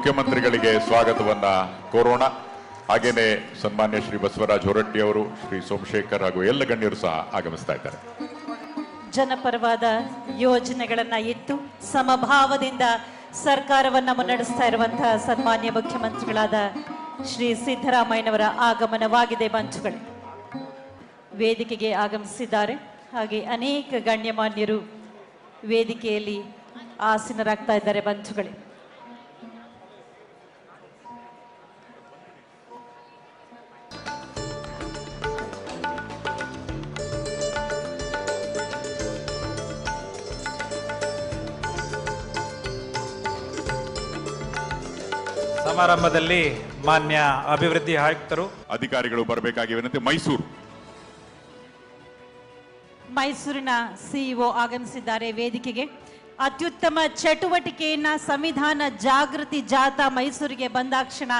ಮುಖ್ಯಮಂತ್ರಿಗಳಿಗೆ ಸ್ವಾಗತವನ್ನ ಕೋರೋಣ, ಹಾಗೇನೆ ಸನ್ಮಾನ್ಯ ಶ್ರೀ ಬಸವರಾಜ್ ಹೊರಟ್ಟಿ ಅವರು, ಶ್ರೀ ಸೋಮಶೇಖರ್ ಹಾಗೂ ಎಲ್ಲ ಗಣ್ಯರು ಸಹ ಆಗಮಿಸ್ತಾ ಇದ್ದಾರೆ. ಜನಪರವಾದ ಯೋಜನೆಗಳನ್ನ ಇಟ್ಟು ಸಮಭಾವದಿಂದ ಸರ್ಕಾರವನ್ನ ಮುನ್ನಡೆಸ್ತಾ ಇರುವಂತಹ ಸನ್ಮಾನ್ಯ ಮುಖ್ಯಮಂತ್ರಿಗಳಾದ ಶ್ರೀ ಸಿದ್ದರಾಮಯ್ಯನವರ ಆಗಮನವಾಗಿದೆ ಮಂಚುಗಳೇ ವೇದಿಕೆಗೆ ಆಗಮಿಸಿದ್ದಾರೆ. ಹಾಗೆ ಅನೇಕ ಗಣ್ಯಮಾನ್ಯರು ವೇದಿಕೆಯಲ್ಲಿ ಆಸೀನರಾಗ್ತಾ ಇದ್ದಾರೆ ಬಂಧುಗಳೇ. ಸಮಾರಂಭದಲ್ಲಿ ಮಾನ್ಯ ಅಭಿವೃದ್ಧಿ ಆಯುಕ್ತರು. ಅಧಿಕಾರಿಗಳು ಬರಬೇಕಾಗಿ ವಿನಂತಿ. ಮೈಸೂರು. ಮೈಸೂರಿನ ಸಿಇಒ ಆಗಮಿಸಿದ್ದಾರೆ ವೇದಿಕೆಗೆ. ಅತ್ಯುತ್ತಮ ಚಟುವಟಿಕೆಯನ್ನ ಸಂವಿಧಾನ ಜಾಗೃತಿ ಜಾಥಾ ಮೈಸೂರಿಗೆ ಬಂದಾಕ್ಷಣ